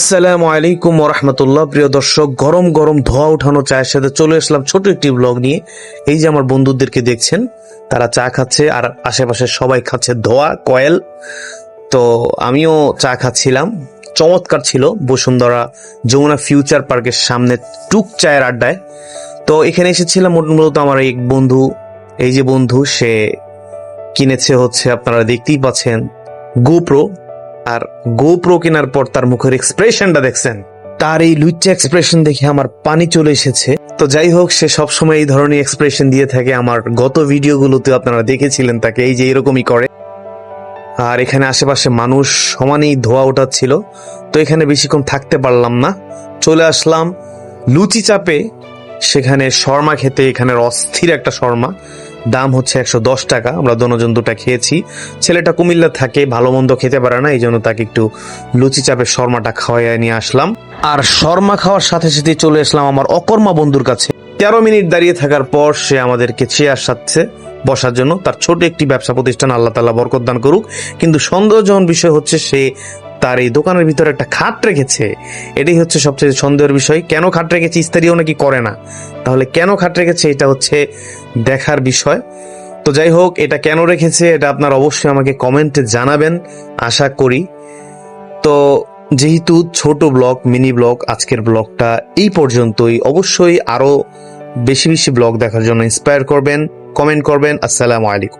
আসসালামু আলাইকুম রহমতুল্লাহ প্রিয় দর্শক, গরম গরম ধোয়া উঠানো চায়ের সাথে চলে আসলাম ছোট একটি ব্লগ নিয়ে। এই যে আমার বন্ধুদেরকে দেখছেন, তারা চা খাচ্ছে আর আশেপাশে সবাই খাচ্ছে ধোয়া, কয়েল। তো আমিও চা খাচ্ছিলাম। চমৎকার ছিল বসুন্ধরা যমুনা ফিউচার পার্কের সামনে টুক চায়ের আড্ডায়। তো এখানে এসেছিলাম মূল- মূলত আমার এক বন্ধু। এই যে বন্ধু, সে কিনেছে হচ্ছে, আপনারা দেখতেই পাচ্ছেন গোপ্রো আর গোপ্রো কেনার পর তার মুখের এক্সপ্রেশনটা দেখছেন। তার এই লুচ্চা এক্সপ্রেশন দেখে আমার পানি চলে এসেছে। তো যাই হোক, সে সবসময় এই ধরনের এক্সপ্রেশন দিয়ে থাকে। আমার গত ভিডিওগুলোতে আপনারা দেখেছিলেন তাকে, এই যে এরকমই করে। আর এখানে আশেপাশে মানুষ সমানেই ধোয়া ওঠাচ্ছিল। তো এখানে বেশিক্ষণ থাকতে পারলাম না। চলে আসলাম লুচি চাপে। সেখানে শর্মা খেতে, এখানের অস্থির একটা শর্মা। দাম হচ্ছে একশো দশ টাকা। আমরা দনোজন দুটা খেয়েছি। ছেলেটা কুমিল্লা থাকে, ভালো মন্দ খেতে পারে না এই জন্য তাকে একটু লুচি চাপের শর্মাটা খাওয়াইয়া নিয়ে আসলাম। আর শর্মা খাওয়ার সাথে সাথে চলে আসলাম আমার অকর্মা বন্ধুর কাছে। তেরো মিনিট দাঁড়িয়ে থাকার পর সে আমাদেরকে চেয়ার সাচ্ছে বসার জন্য তার ছোট একটি ব্যবসা প্রতিষ্ঠান আল্লাহ তালা বরকত দান করুক। কিন্তু সন্দেহজনক বিষয় হচ্ছে সে তার এই দোকানের ভিতরে একটা খাট রেখেছে। এটাই হচ্ছে সবচেয়ে সন্দেহের বিষয়। কেন খাট রেখেছে? ইস্তারিও নাকি করে না। তাহলে কেন খাট রেখেছে? এটা হচ্ছে দেখার বিষয়। তো যাই হোক, এটা কেন রেখেছে? এটা আপনার অবশ্যই আমাকে কমেন্টে জানাবেন। আশা করি। তো যেহেতু ছোট ব্লগ, মিনি ব্লগ, আজকের ব্লগটা এই পর্যন্তই। অবশ্যই আরও বেশি বেশি ব্লগ দেখার জন্য ইন্সপায়ার করবেন কমেন্ট করবেন। আসসালামু আলাইকুম।